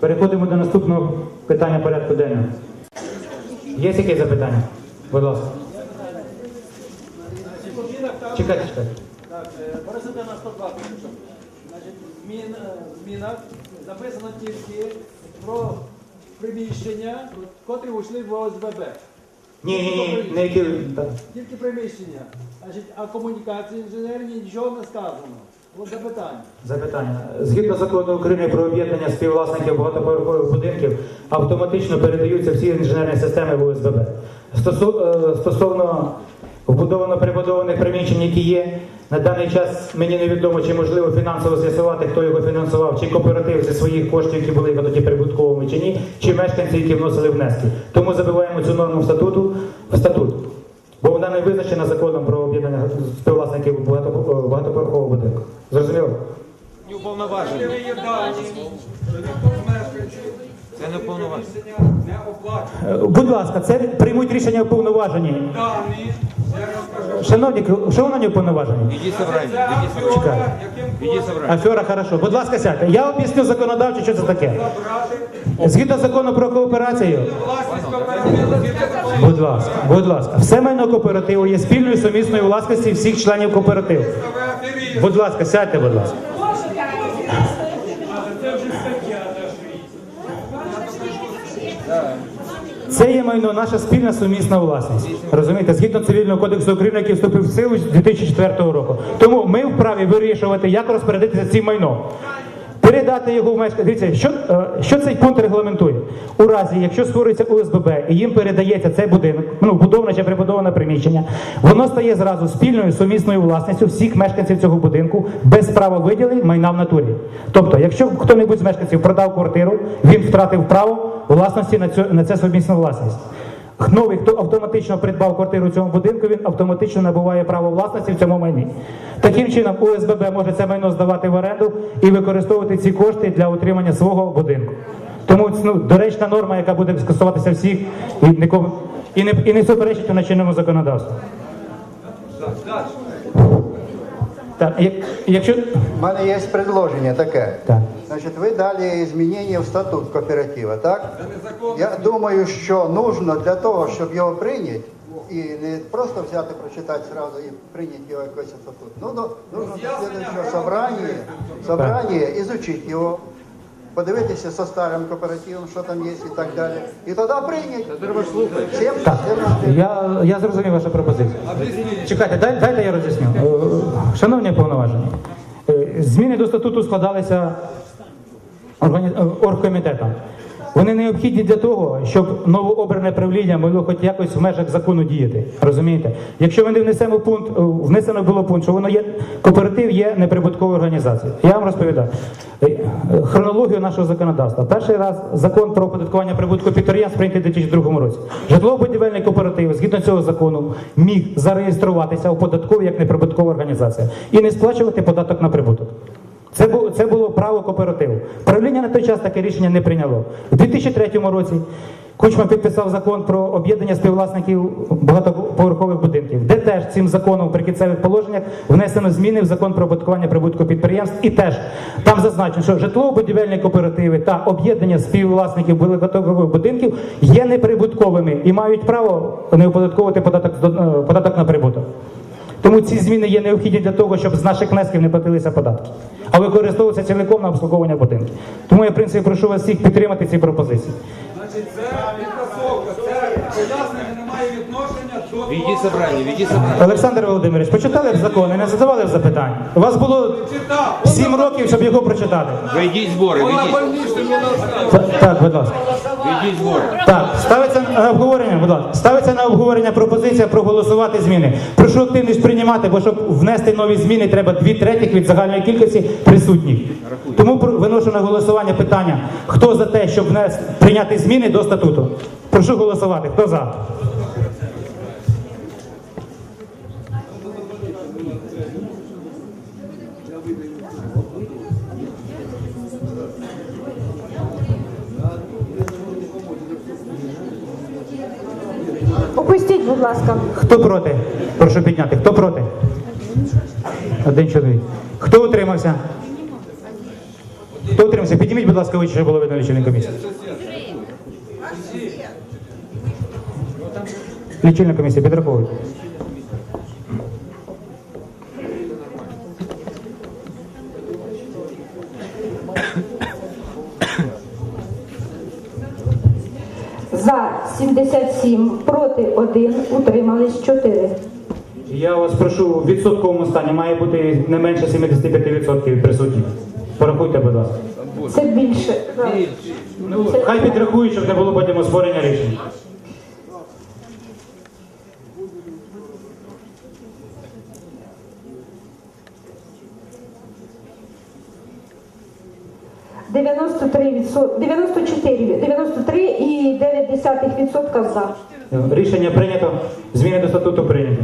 Переходимо до наступного питання порядку денного. Є якісь запитання? Будь ласка. Чекайте, чекайте. Так, е, Борисовна на 102 пише. Значить, в е, змінах записано тільки про приміщення, котрі вийшли в ОСББ. Ні, ні, ні, не. Тільки приміщення. Значить, а комунікації інженерні нічого не сказано. От запитання. Запитання. Згідно закону України про об'єднання співвласників багатоповерхових будинків, автоматично передаються всі інженерні системи в ОСББ. Е, Стосовно вбудовано прибудованих приміщень, які є, на даний час мені невідомо, чи можливо фінансово з'ясувати, хто його фінансував, чи кооператив зі своїх коштів, які були тоді прибутковими, чи ні, чи мешканці, які вносили внески. Тому забиваємо цю норму в статуту в статут. Бо вона не визначена законом про об'єднання співвласників багато- багатоповерхового будинку. Зрозуміло? Не. Це не оплачують Е, Будь ласка, це приймуть рішення уповноважені. Шановні, шановні уповноважені. Іди собрання. Чекай. афера, Іди собрання. Афера, хорошо. Будь ласка, сядьте. Я об'ясню законодавчо, що це таке. Згідно закону про кооперацію, будь ласка, будь ласка, все майно кооперативу є спільною сумісною власності всіх членів кооперативу. Будь ласка, сядьте, будь ласка. Це є майно наша спільна сумісна власність. Розумієте, згідно цивільного кодексу України, який вступив в силу з 2004 року. Тому ми вправі вирішувати, як розпорядитися цим майном. Передати його в мешканців. Дивіться, що, е, що цей пункт регламентує? У разі, якщо створюється ОСББ і їм передається цей будинок, ну будоване чи прибудоване приміщення, воно стає зразу спільною сумісною власністю всіх мешканців цього будинку без права виділення майна в натурі. Тобто, якщо хто-небудь з мешканців продав квартиру, він втратив право власності на цю на це сумісну власність. Новий, хто автоматично придбав квартиру в цьому будинку, він автоматично набуває право власності в цьому майні. Таким чином, ОСББ може це майно здавати в оренду і використовувати ці кошти для утримання свого будинку. Тому ну, доречна норма, яка буде скасуватися всіх і нікому і не і не суперечить на чинному законодавству. Так, як- якщо У мене є предложення таке. так. Значить, ви дали змінення в статут кооператива, так? Я думаю, що нужно для того, щоб його прийняти, і не просто взяти, прочитати сразу і прийняти його якийсь статут. Ну, ну, нужно до следующего собрання, ізучити його, подивитися со старим кооперативом, що там є і так далі. І тоді прийняти. Треба слухати. Всім, Так, я, я зрозумів вашу пропозицію. Чекайте, дай, дайте я роз'ясню. Е, Шановні повноважені, е, зміни до статуту складалися е. Вони необхідні для того, щоб новообране правління могло хоч якось в межах закону діяти. Розумієте? Якщо ми не внесемо пункт, е, внесено було пункт, що воно є кооператив є неприбутковою організацією. Я вам розповідаю е, хронологію нашого законодавства. Перший раз закон про оподаткування прибутку підприємств прийнятий у 2002 році. Житлово-будівельний кооператив згідно цього закону міг зареєструватися у податковій як неприбуткова організація і не сплачувати податок на прибуток. Це було, це було право кооперативу. Правління на той час таке рішення не прийняло. У 2003 році Кучма підписав закон про об'єднання співвласників багатоповерхових будинків, де теж цим законом в прикінцевих положеннях внесено зміни в закон про оподаткування прибутку підприємств. І теж там зазначено, що житлово-будівельні кооперативи та об'єднання співвласників багатоповерхових будинків є неприбутковими і мають право не оподатковувати податок, е, податок на прибуток. Тому ці зміни є необхідні для того, щоб з наших внесків не платилися податки, а використовуватися цілком на обслуговування будинків. Тому я, в принципі, прошу вас всіх підтримати ці пропозиції. Значить, це підтасовка, це пояснення не має відношення до Віді собрання, віді собрання. Олександр Володимирович, почитали б закон і не задавали б запитань. У вас було читав. сім років, щоб його прочитати. Вийдіть збори, Вона вийдіть. Так, так, будь ласка. Так, ставиться на обговорення, будь ласка. Ставиться на обговорення пропозиція проголосувати зміни. Прошу активність приймати, бо щоб внести нові зміни, треба дві третіх від загальної кількості присутніх. Тому виношу на голосування питання: хто за те, щоб внес, прийняти зміни до статуту? Прошу голосувати. Хто за? Опустіть, будь ласка. Хто проти? Прошу підняти. Хто проти? Один чоловік. Хто утримався? Хто утримався? Підніміть, будь ласка, вище, щоб було видно лічильник комісії. Лічильна комісія, підраховуйте. За 77, проти 1, утримались 4. Я вас прошу, в відсотковому стані має бути не менше 75% присутніх. Порахуйте, будь ласка. Це більше. Ну, хай підрахують, щоб не було потім оспорення рішень. – 93%, 94, 93,9% за. Рішення прийнято, зміни до статуту прийнято.